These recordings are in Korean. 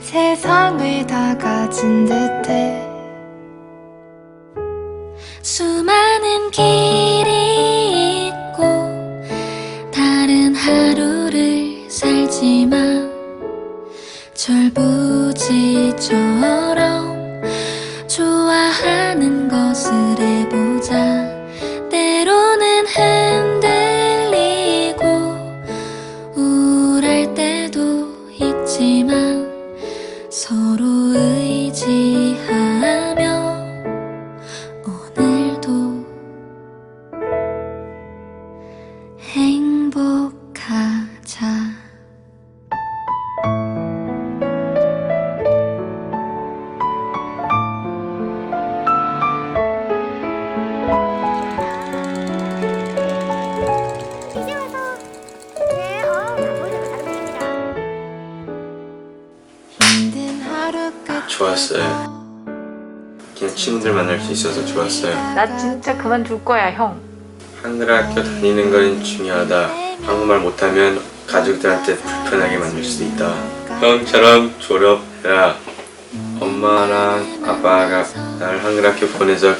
세상을 다 가진 듯해. 수많은 길이 좋았어요. 그냥 친구들 만날 수 있어서 좋았어요. 나 진짜 그만둘 거야, 형. 한글 학교 다니는 건 중요하다. 한국말 못하면 가족들한테 불편하게 만들 수도 있다. 형처럼 졸업해라. 엄마랑 아빠가 날 한글 학교 보내서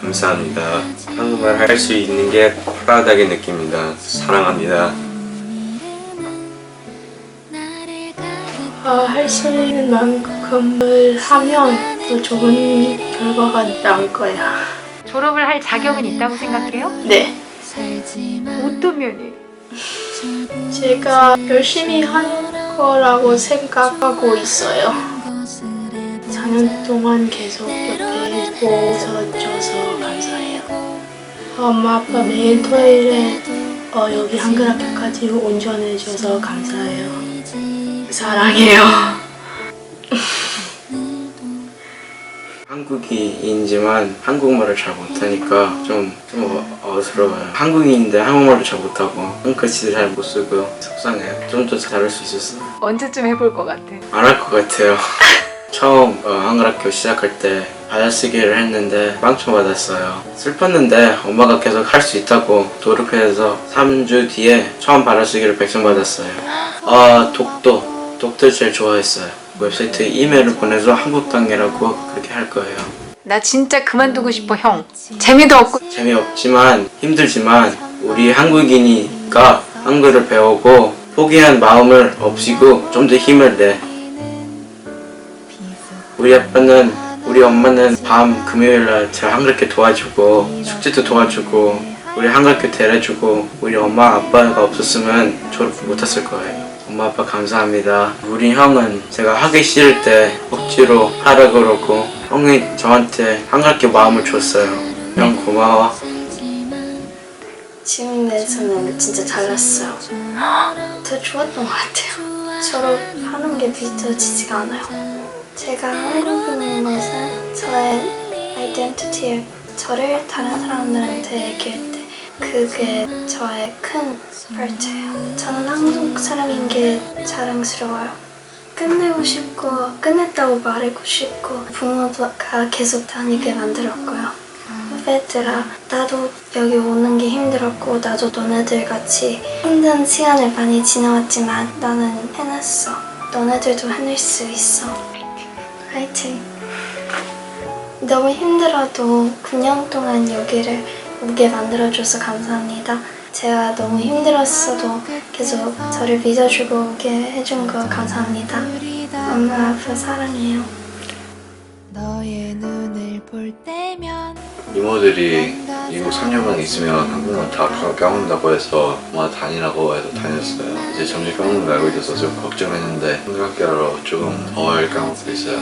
감사합니다. 한국말 할 수 있는 게 프라우드하게 느낍니다. 사랑합니다. 어, 할수 있는 만큼을 하면 더 좋은 결과가 나올 거야. 졸업을 할 자격은 있다고 생각해요? 네. 어떤 면이? 제가 열심히 한 거라고 생각하고 있어요. 것을 해보자 4년 동안 계속 옆에 있어줘서 감사해요. 엄마 아빠 매일 토요일에 어, 여기 한글 학교까지 운전해줘서 감사해요. 사랑해요. 한국인이지만 한국말을 잘 못하니까 좀, 좀 어- 어스러워요. 한국인인데 한국말을 잘 못하고 한글씨도 잘 못 쓰고 속상해요. 좀 더 잘할 수 있었어요. 언제쯤 해볼 것 같아? 안 할 것 같아요. 처음 어, 한글 학교 시작할 때 받아쓰기를 했는데 빵점 받았어요. 슬펐는데 엄마가 계속 할 수 있다고 노력해서 3주 뒤에 처음 받아쓰기를 100점 받았어요. 아 독도 독도 제일 좋아했어요. 웹사이트에 이메일을 보내서 한국 당이라고 그렇게 할 거예요. 나 진짜 그만두고 싶어, 형. 재미도 없고. 재미없지만 힘들지만 우리 한국인이니까 한글을 배우고 포기한 마음을 없이고 좀 더 힘을 내. 우리 아빠는 우리 엄마는 밤 금요일날 제가 한글교 도와주고 숙제도 도와주고 우리 한글교 데려주고 우리 엄마 아빠가 없었으면 졸업 못했을 거예요. 엄마 아빠 감사합니다. 우리 형은 제가 하기 싫을 때 억지로 하라 그러고 형이 저한테 한글교 마음을 줬어요. 형 고마워. 지금 내에서는 진짜 잘났어요. 더 좋았던 것 같아요. 졸업하는 게 믿어지지가 않아요. 제가 한국인인 것은 저의 아이덴티티에 저를 다른 사람들한테 얘기할 때 그게 저의 큰 파트예요. 저는 한국 사람인 게 자랑스러워요. 끝내고 싶고 끝냈다고 말하고 싶고 부모가 계속 다니게 만들었고요. 후배들아 나도 여기 오는 게 힘들었고 나도 너네들 같이 힘든 시간을 많이 지나왔지만 나는 해냈어. 너네들도 해낼 수 있어. 화이팅. 너무 힘들어도 9년 동안 여기를 오게 만들어줘서 감사합니다. 제가 너무 힘들었어도 계속 저를 믿어주고 오게 해준 거 감사합니다. 엄마 아빠 사랑해요. 이모들이 미국 3년 만 있으면 한국말 다 까- 까먹는다고 해서 엄마 다니라고 해서 다녔어요. 이제 점점 까먹는 거 알고 있어서 좀 걱정했는데 한국학교로 조금 덜 까먹고 있어요.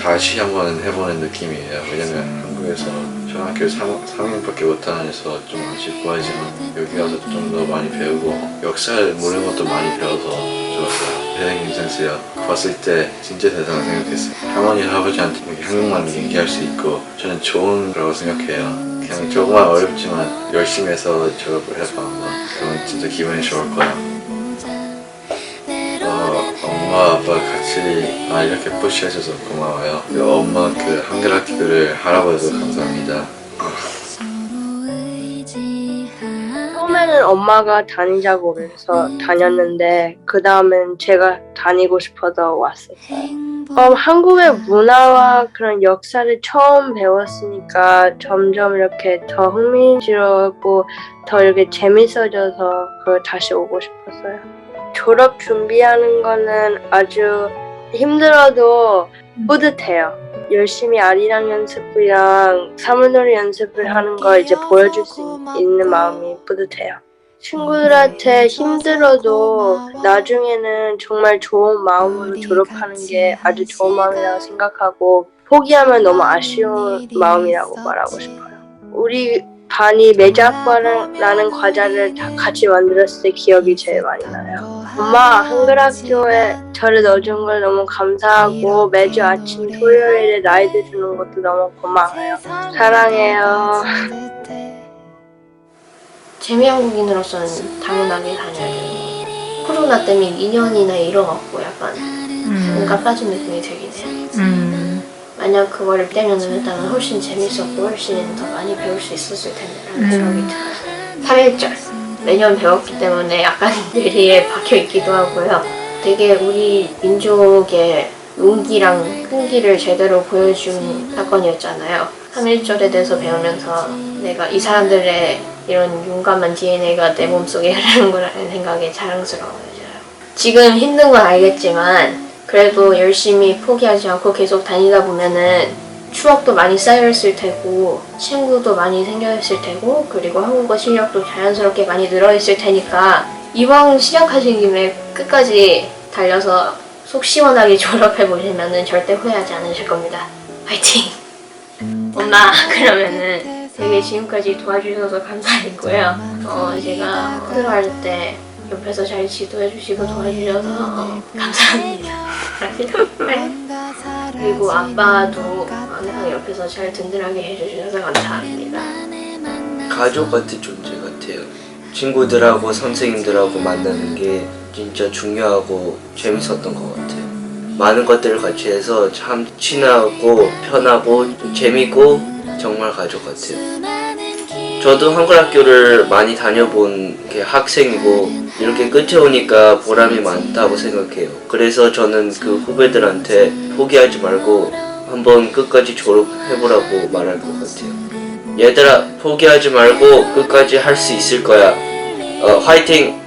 다시 한번 해보는 느낌이에요. 왜냐면 한국에서 초등학교 3, 3학년밖에 못 다녀서 좀 아쉽고 하지만 여기 와서 좀 더 많이 배우고 역사를 모르는 것도 많이 배워서 좋았어요. 대단히 인상쓰여 봤을 때 진짜 대단하다고 생각했어요. 할머니 할아버지한테 이렇게 한국말로 얘기할 수 있고 저는 좋은 거라고 생각해요. 그냥 조금만 어렵지만 열심히 해서 졸업을 해봐. 뭐. 그러면 진짜 기분이 좋을 거야. 어, 엄마 아빠 같이 아, 이렇게 푸시해줘서 고마워요. 그 엄마 그 한글 학교를 할아버지도 감사합니다. 처음에는 엄마가 다니자고 그래서 다녔는데 그 다음엔 제가 다니고 싶어서 왔었어요. 어, 한국의 문화와 그런 역사를 처음 배웠으니까 점점 이렇게 더 흥미스럽고 더 이렇게 재밌어져서 그 다시 오고 싶었어요. 졸업 준비하는 거는 아주 힘들어도 뿌듯해요. 열심히 아리랑 연습이랑 사물놀이 연습을 하는 거 이제 보여줄 수 있는 마음이 뿌듯해요. 친구들한테 힘들어도 나중에는 정말 좋은 마음으로 졸업하는 게 아주 좋은 마음이라고 생각하고 포기하면 너무 아쉬운 마음이라고 말하고 싶어요. 우리 반이 매작과라는 과자를 다 같이 만들었을 때 기억이 제일 많이 나요. 엄마 한글 학교에 저를 넣어준 걸 너무 감사하고 매주 아침 토요일에 나이들 주는 것도 너무 고마워요. 사랑해요. 재미한국인으로서는 당연하게 다녀야 돼요. 코로나 때문에 2년이나 잃어갖고 약간 뭔가 빠진 느낌이 들긴 해요. 음. 만약 그거를 떼면은 일단은 훨씬 재밌었고 훨씬 더 많이 배울 수 있었을 텐데라는 생각이 들어요. 3일절 매년 배웠기 때문에 약간 뇌리에 박혀 있기도 하고요. 되게 우리 민족의 용기랑 끈기를 제대로 보여준 사건이었잖아요. 3.1절에 대해서 배우면서 내가 이 사람들의 이런 용감한 DNA가 내 몸속에 흐르는 거라는 생각에 자랑스러워져요. 지금 힘든 건 알겠지만 그래도 열심히 포기하지 않고 계속 다니다 보면은 추억도 많이 쌓여있을 테고 친구도 많이 생겨있을 테고 그리고 한국어 실력도 자연스럽게 많이 늘어있을 테니까 이왕 시작하신 김에 끝까지 달려서 속 시원하게 졸업해 보시면은 절대 후회하지 않으실 겁니다. 화이팅! 엄마 그러면은 되게 지금까지 도와주셔서 감사했고요. 어 제가 들어갈 때 옆에서 잘 지도해 주시고 도와주셔서 어, 감사합니다. 그리고 아빠도 항상 옆에서 잘 든든하게 해주셔서 감사합니다. 가족 같은 존재 같아요. 친구들하고 선생님들하고 만나는 게 진짜 중요하고 재밌었던 것 같아요. 많은 것들을 같이 해서 참 친하고 편하고 재밌고 정말 가족 같아요. 저도 한글 학교를 많이 다녀본 게 학생이고 이렇게 끝에 오니까 보람이 많다고 생각해요. 그래서 저는 그 후배들한테 포기하지 말고 한번 끝까지 졸업해보라고 말할 것 같아요. 얘들아 포기하지 말고 끝까지 할 수 있을 거야. 어, 화이팅!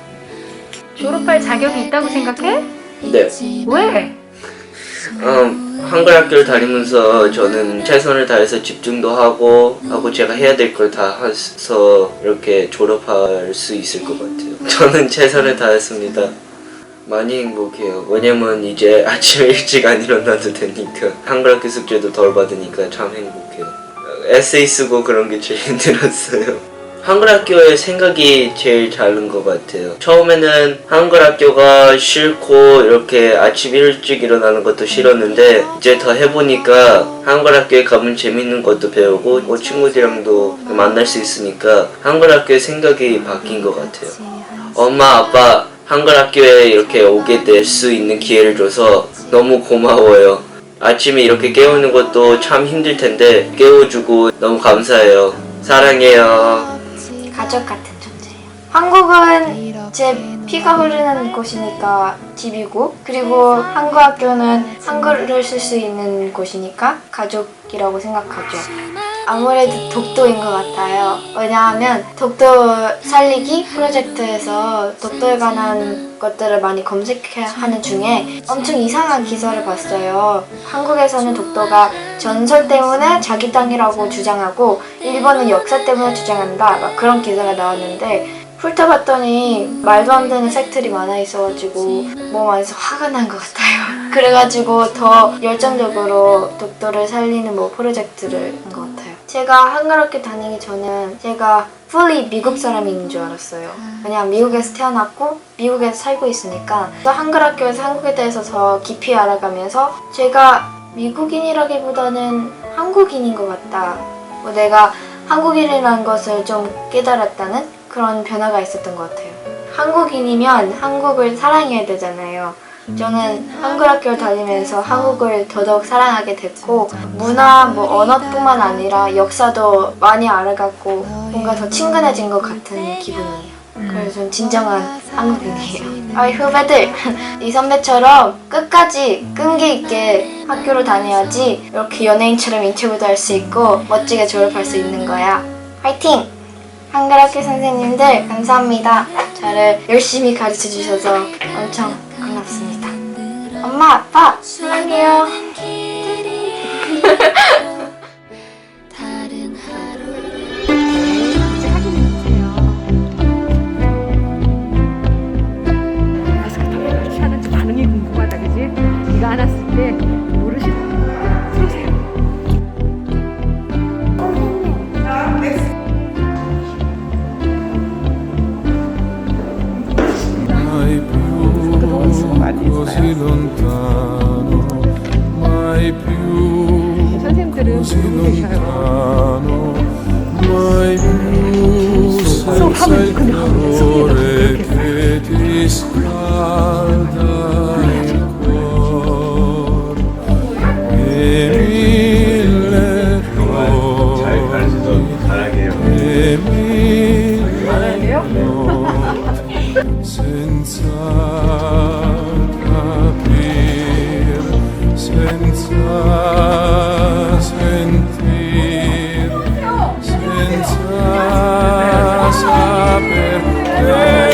졸업할 자격이 있다고 생각해? 네. 왜? 음, 한글 학교를 다니면서 저는 최선을 다해서 집중도 하고 하고 제가 해야 될 걸 다 해서 이렇게 졸업할 수 있을 것 같아요. 저는 최선을 다했습니다. 많이 행복해요. 왜냐면 이제 아침에 일찍 안 일어나도 되니까 한글 학교 숙제도 덜 받으니까 참 행복해요. 어, 에세이 쓰고 그런 게 제일 힘들었어요. 한글 학교의 생각이 제일 다른 것 같아요. 처음에는 한글 학교가 싫고 이렇게 아침 일찍 일어나는 것도 싫었는데 이제 더 해보니까 한글 학교에 가면 재밌는 것도 배우고 뭐 친구들이랑도 만날 수 있으니까 한글 학교의 생각이 바뀐 것 같아요. 엄마 아빠 한글 학교에 이렇게 오게 될 수 있는 기회를 줘서 너무 고마워요. 아침에 이렇게 깨우는 것도 참 힘들 텐데 깨워주고 너무 감사해요. 사랑해요. 가족 같은 존재예요. 한국은 제 피가 흐르는 곳이니까 집이고 그리고 한국 학교는 한글을 쓸 수 있는 곳이니까 가족이라고 생각하죠. 아무래도 독도인 것 같아요. 왜냐하면 독도 살리기 프로젝트에서 독도에 관한 것들을 많이 검색하는 중에 엄청 이상한 기사를 봤어요. 한국에서는 독도가 전설 때문에 자기 땅이라고 주장하고 일본은 역사 때문에 주장한다. 막 그런 기사가 나왔는데 훑어봤더니 말도 안 되는 팩트리 많아 있어가지고 몸 안에서 화가 난 것 같아요. 그래가지고 더 열정적으로 독도를 살리는 뭐 프로젝트를 한 것 같아요. 제가 한글학교 다니기 전엔 제가 fully 미국 사람인 줄 알았어요. 왜냐면 미국에서 태어났고 미국에서 살고 있으니까 또 한글 학교에서 한국에 대해서 더 깊이 알아가면서 제가 미국인이라기보다는 한국인인 것 같다. 뭐 내가 한국인이라는 것을 좀 깨달았다는 그런 변화가 있었던 것 같아요. 한국인이면 한국을 사랑해야 되잖아요. 저는 한글 학교를 다니면서 한국을 더더욱 사랑하게 됐고 문화, 뭐 언어뿐만 아니라 역사도 많이 알아갔고 뭔가 더 친근해진 것 같은 기분이에요. 그래서 전 진정한 한국인이에요. 아이 후배들, 이 선배처럼 끝까지 끈기 있게 학교를 다녀야지 이렇게 연예인처럼 인터뷰도 할 수 있고 멋지게 졸업할 수 있는 거야. 화이팅! 한글 학교 선생님들 감사합니다. 저를 열심히 가르쳐 주셔서 엄청 고맙습니다. 엄마, 아빠 사랑해요. Yeah.